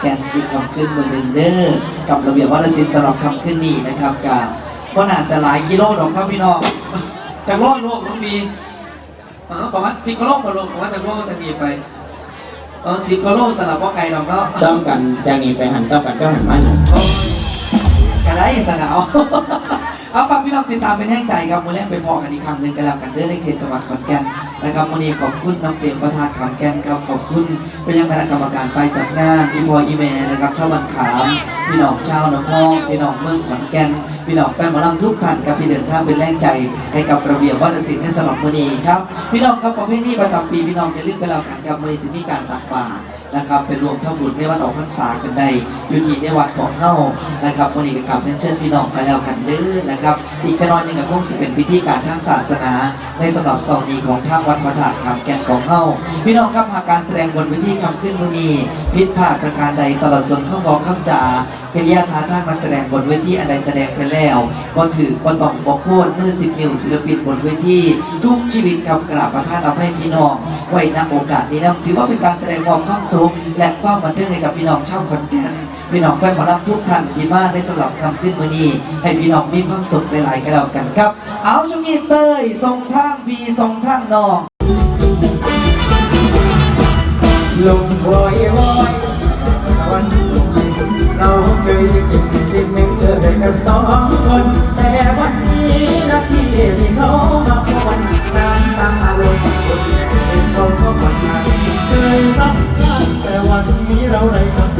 แก่นอีกคำขึ้นมือหนึ่งเด้อกับระเบียบวัฒนศิลป์สำหรับคำขึ้นนี้นะครับกับว่าน่าจะหลายกิโลดอกครับพี่น้องจากโลกโลกต้องมีเออประมาณสิบกิโลกว่าโลกประมาณจากโลกจะมีไปเออสิบกิโลสลับว่าไกลดอกเนาะจ้อมกันจากนี้ไปหันจ้อมกันก็หันมาหน่อยโอ้ยก็ได้สนาวเอาฝากพี่น้องติดตามเป็นแห้งใจครับมือแรกไปพอกันอีกครั้งหนึ่งกันแล้วกันเด้อในเขตจังหวัดขอนแก่น นะครับวันนี้ขอบคุณน้องเจมส์ประธานขอนแก่นครับขอบคุณไปยังคณะกรรมการไปจัดงานพี่พออีเมนะครับชาวบันขามพี่น้องชาวหนองพองพี่น้องเมืองขอนแก่นพี่น้องแฟนหมอลำทุกท่านครับที่เดินทางเป็นแรงใจให้กับระเบียบวัฒนศิลป์ในสำหรับวันนี้ครับพี่น้องครับประเพณีประจำปีพี่น้องอย่าลืมไปแล้วกันครับวันนี้สิมีการตักบาตร นะครับเป็นรวมทั้งบุญในวันออกพรรษากันได้อยู่ที่ในวัดของเฮานะครับวันนี้ก็กลับเรียนเชิญพี่น้องไปแล้วกันเด้อนะครับ อีกจะน้อยหนึงก็คงสิเป็นพิธีการทางศาสนา ในสำหรับเสาร์นี้ของทางวัดพระธาตุขามแก่นของเฮาพี่น้องครับหากการแสดงบนเวทีคำขึ้นมื้อนี้ผิดพลาดประการใดตลอดจนข้าบอกคำจาเป็นยาทาทางมาแสดงบนเวทีอันใดแสดงไปแล้วก็ถือก็ต้องบอกโคตรมือสิบนิ้วศิลปินบนเวทีทุกชีวิตครับกราบประทานเอาให้พี่น้องไว้ณโอกาสนี้นะถือว่าเป็นการแสดงความความสุขและความบันเทิงให้กับพี่น้องชาวขอนแก่นพี่น้องแฟนหมอลำทุกท่านที่มาได้สำหรับคำขึ้นมือนี้ให้พี่น้องมีความสุขหลายๆกันแล้วกันครับ เอาช่วงนี้เต้ยส่งทางพี่ส่งทางน้องลงวอยวอยวันเราเคยกินกินไม่เคยกันสองคนแต่วันนี้นาทีที่เขามาพวนน้ำตาลงเป็นเขาก็ผ่อนคลายเคยสัก กันแต่วันนี้เราได้กลั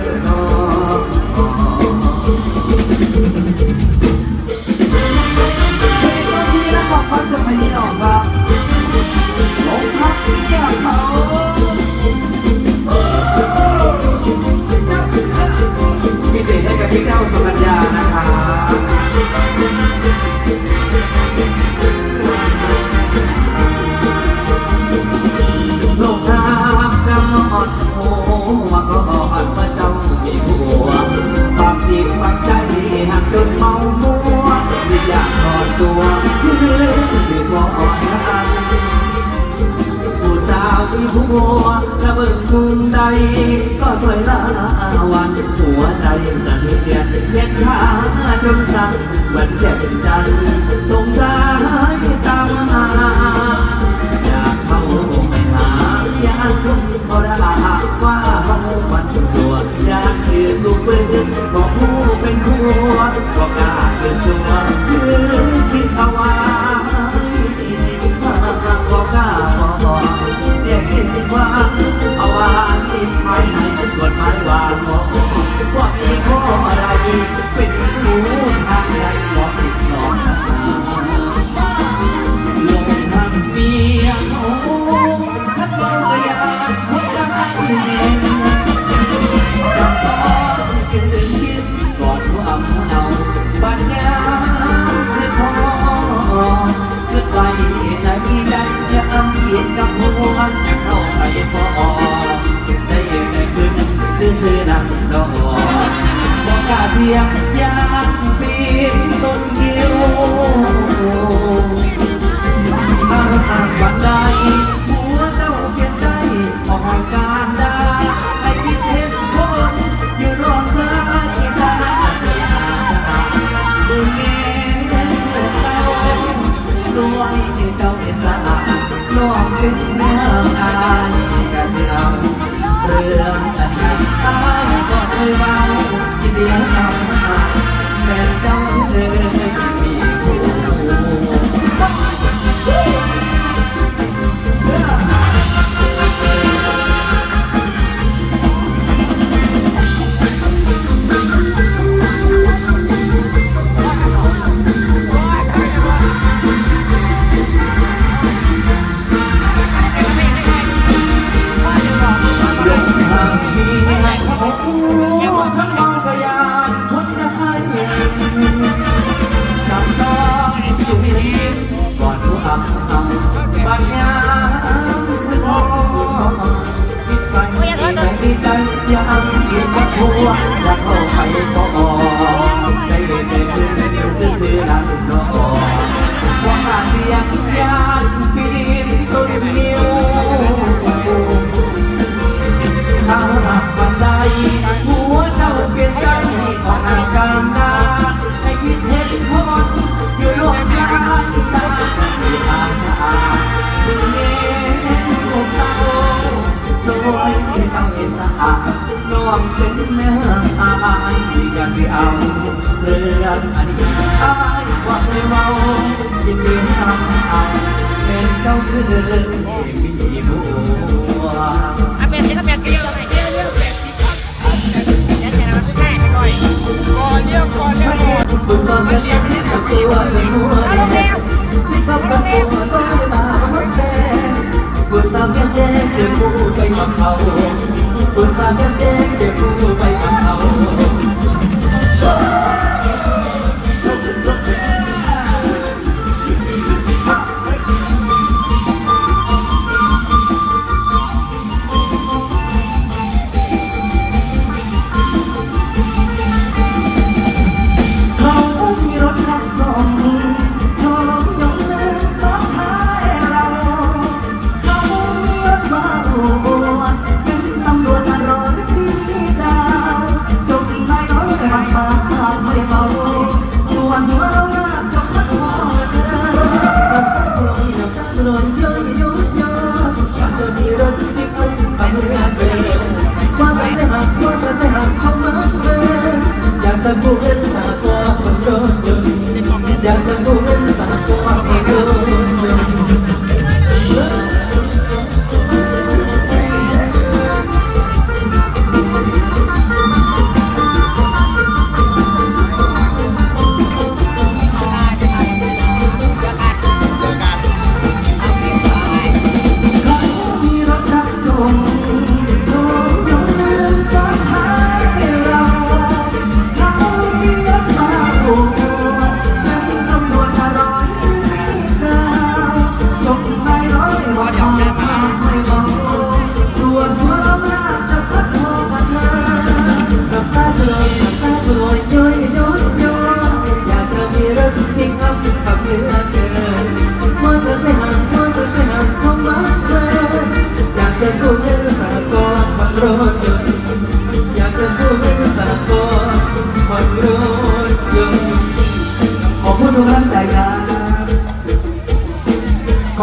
the know. บอกอันผู้สาวที่ถึงหัวระเบิดมุงใด ก็สวยละวันหัวใจสั่นเทียนเย็นขาจนสั่นวันแค่เป็นจันสงสารตามหาอยากเข้าไม่หาอยากคุ้มเขาละว่าเขาวันสวอยากเห็นลูกเป็นบอกผู้เป็นหัวบอกกาเป็นสวยยืนคิดเอาไว้ Yeah. Yeah. สิเอาเรื่องอันนี้อายว่าเคยเมายินดีทำเอาเป็นเจ้าคือเมีบัวอะแปดสิบก็แปดสิบเราไหนเยอะเยอะแปดสิบครับยันแค่นั้นไม่ใช่ไปหน่อยก่อนเรียกก่อนเรียกก่อนบุญบารมีจะตัวจะหัวแดงที่กับกันตัวต้องมาพักแซ่บุญสามแย่เดินคู่ไปกับเขา บนสามแจำเจนเก็บผู้ไปกับเขา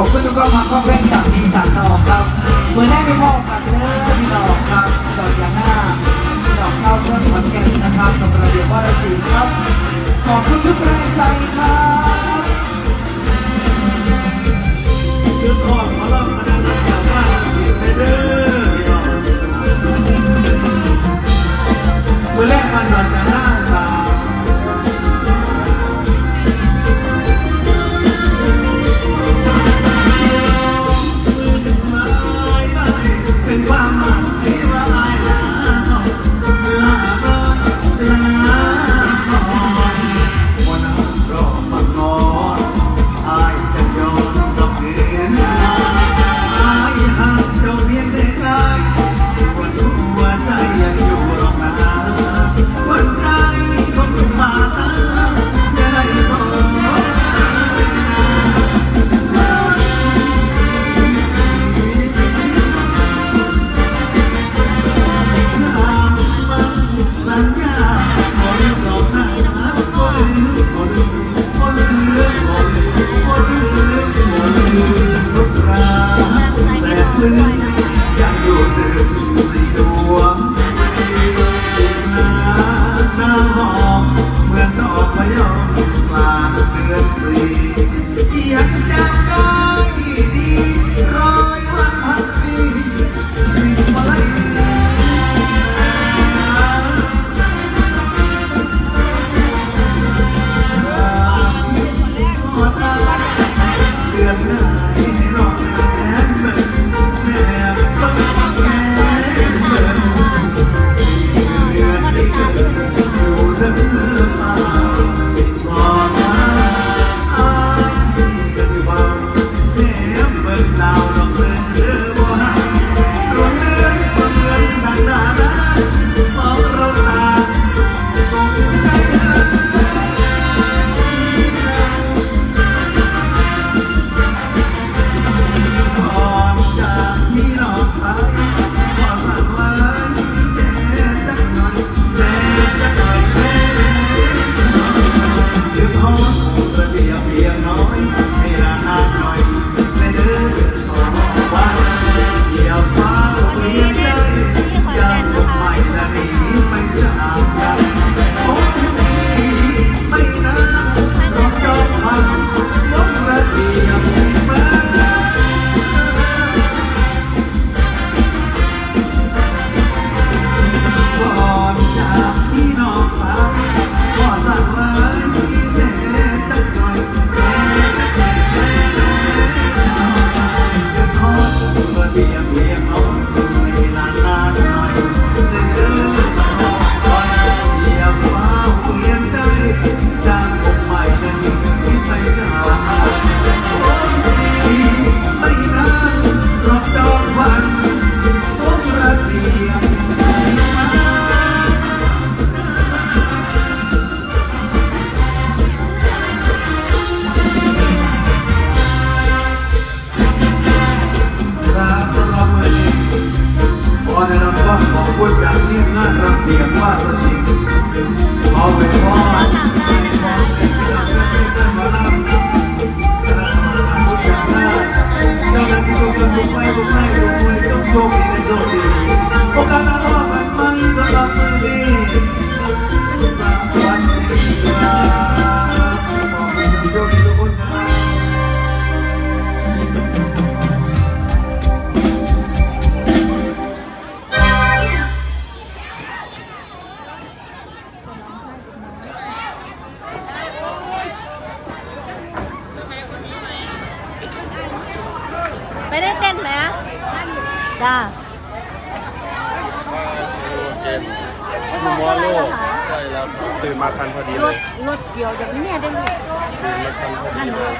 อบคุณทุกคนมาคอมเมนต์จากพี่จากน้องครับเมื่อแรกไม่พ่อกันเด้อพี่น้องครับดอกยางหน้าดอกข้าเพื่อนขอนแก่นนะครับกับระเบียบวารศิลป์ครับ ขอบคุณทุกแรงใจครับคือขอบมาล่ำมาดังจากบ้านเสียงเด้อพี่น้องเมื่อแรกมาหน่อยจะหน้า ตา pues la misma rampia cuatro cinco no me Oh, จ้าเกมทูมอโลใช่แล้วตื่นมาทันพอดีเลยรถเกี่ยวอย่างนี้ได้ไหมตื่นมาทันพอดีเลย